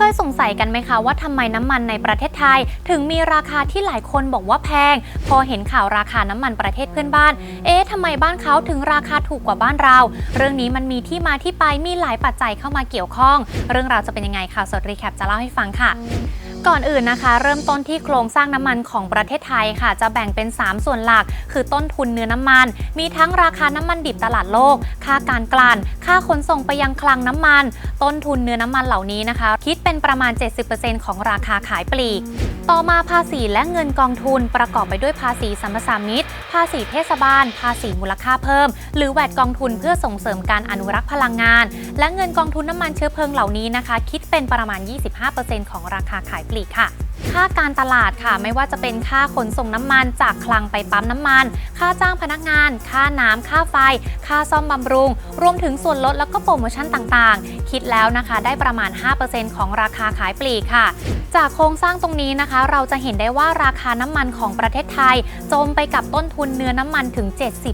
เคยสงสัยกันไหมคะว่าทำไมน้ำมันในประเทศไทย ถึงมีราคาที่หลายคนบอกว่าแพง พอเห็นข่าวราคาน้ำมันประเทศเพื่อนบ้าน เอ๊ะทำไมบ้านเขาถึงราคาถูกกว่าบ้านเรา เรื่องนี้มันมีที่มาที่ไปมีหลายปัจจัยเข้ามาเกี่ยวข้อง เรื่องราวจะเป็นยังไงข่าวสดรีแคปจะเล่าให้ฟังค่ะ ก่อนอื่นนะคะ เริ่มต้นที่โครงสร้างน้ำมันของประเทศไทยค่ะ จะแบ่งเป็น 3 ส่วนหลัก คือต้นทุนเนื้อน้ำมัน มีทั้งราคาน้ำมันดิบตลาดโลก ค่าการกลั่น ค่าขนส่งไปยังคลังน้ำมัน ต้นทุนเนื้อน้ำมันเหล่านี้นะคะ คิดเป็นประมาณ 70%ของราคาขายปลีก ต่อมาภาษีและเงินกองทุนประกอบไปด้วยภาษีสัมปทานมิตรภาษีเทศบาล ภาษีมูลค่าเพิ่ม หรือแวดกองทุนเพื่อส่งเสริมการอนุรักษ์พลังงาน และเงินกองทุนน้ำมันเชื้อเพลิงเหล่านี้นะคะ คิดเป็นประมาณ 25%ของราคาขายปลีกค่ะ ค่าการตลาดค่ะ ไม่ว่าจะเป็นค่าขนส่งน้ำมันจากคลังไปปั๊มน้ำมัน ค่าจ้างพนักงาน ค่าน้ำค่าไฟ ค่าซ่อมบำรุง รวมถึงส่วนลดแล้วก็โปรโมชั่นต่างๆ คิดแล้วนะคะได้ประมาณ 5%ของราคาขายปลีกค่ะ จากโครงสร้างตรงนี้นะคะ เราจะเห็นได้ว่าราคาน้ำมันของประเทศไทย จมไปกับต้นทุนเนื้อน้ำมันถึง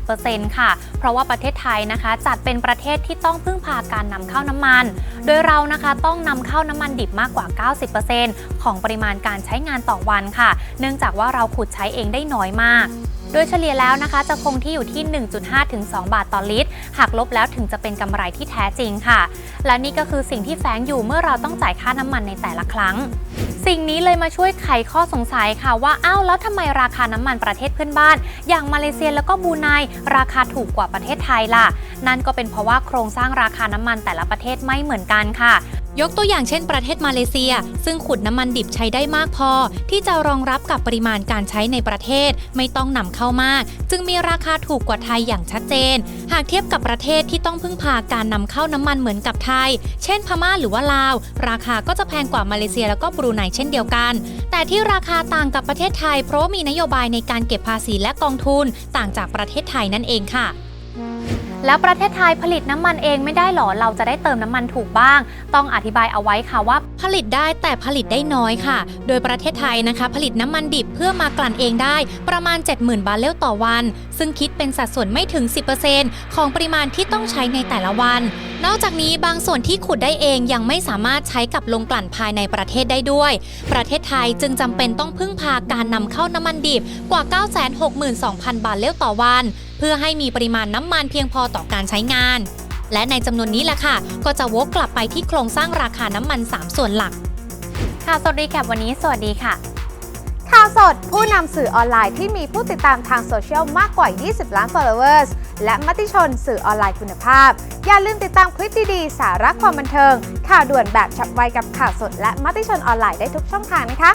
70%ค่ะ เพราะว่าประเทศไทยนะคะ จัดเป็นประเทศที่ต้องพึ่งพาการนำเข้าน้ำมัน โดยเรานะคะต้องนำเข้าน้ำมันดิบมากกว่า 90%ของปริมาณการใช้งานต่อวันค่ะ เนื่องจากว่าเราขุดใช้เองได้น้อยมากโดยเฉลี่ยแล้วนะคะจะคงที่อยู่ที่ 1.5 ถึง 2 บาทต่อลิตร หากลบแล้วถึงจะเป็นกำไรที่แท้จริงค่ะ และนี่ก็คือสิ่งที่แฝงอยู่เมื่อเราต้องจ่ายค่าน้ำมันในแต่ละครั้ง สิ่งนี้เลยมาช่วยไขข้อสงสัยค่ะว่าอ้าวแล้วทำไมราคาน้ำมันประเทศเพื่อนบ้าน อย่างมาเลเซียแล้วก็บูไนราคาถูกกว่าประเทศไทยล่ะ นั่นก็เป็นเพราะว่าโครงสร้างราคาน้ำมันแต่ละประเทศไม่เหมือนกันค่ะ ยกตัวอย่างเช่นประเทศมาเลเซีย ซึ่งขุดน้ำมันดิบใช้ได้มากพอ ที่จะรองรับกับปริมาณการใช้ในประเทศไม่ต้องนำเข้ามาก จึงมีราคาถูกกว่าไทยอย่างชัดเจน หากเทียบกับประเทศที่ต้องพึ่งพาการนำเข้าน้ำมันเหมือนกับไทย เช่นพม่าหรือว่าลาว ราคาก็จะแพงกว่ามาเลเซียแล้วก็บรูไนเช่นเดียวกัน แต่ที่ราคาต่างกับประเทศไทย เพราะมีนโยบายในการเก็บภาษีและกองทุน ต่างจากประเทศไทยนั่นเองค่ะ แล้วประเทศไทยผลิตน้ำมันเองไม่ได้หรอ เราจะได้เติมน้ำมันถูกบ้าง ต้องอธิบายเอาไว้ค่ะว่า ผลิตได้แต่ผลิตได้น้อยค่ะ โดยประเทศไทยนะคะ ผลิตน้ำมันดิบเพื่อมากลั่นเองได้ประมาณ 70,000 บาร์เรลต่อวัน ซึ่งคิดเป็นสัดส่วนไม่ถึง 10%ของปริมาณที่ต้องใช้ในแต่ละวัน นอกจากนี้บางส่วนที่ขุดได้เองยังไม่สามารถใช้กับลงกลั่นภายในประเทศได้ด้วย ประเทศไทยจึงจำเป็นต้องพึ่งพาการนำเข้าน้ำมันดิบกว่า 962,000 บาร์เรลต่อวัน เพื่อให้มีปริมาณน้ำมันเพียงพอต่อการใช้งาน และในจำนวนนี้แหละค่ะ ก็จะวกกลับไปที่โครงสร้างราคาน้ำมัน 3 ส่วนหลักข่าวสดีแคปวันนี้ สวัสดีค่ะ ข่าวสด ผู้นำสื่อออนไลน์ที่มีผู้ติดตามทางโซเชียลมากกว่า 20 ล้าน followers และมติชนสื่อออนไลน์คุณภาพ อย่าลืมติดตามคลิปดีๆ สาระความบันเทิง ข่าวด่วนแบบฉับไวกับข่าวสด และมติชนออนไลน์ได้ทุกช่องทางนะคะ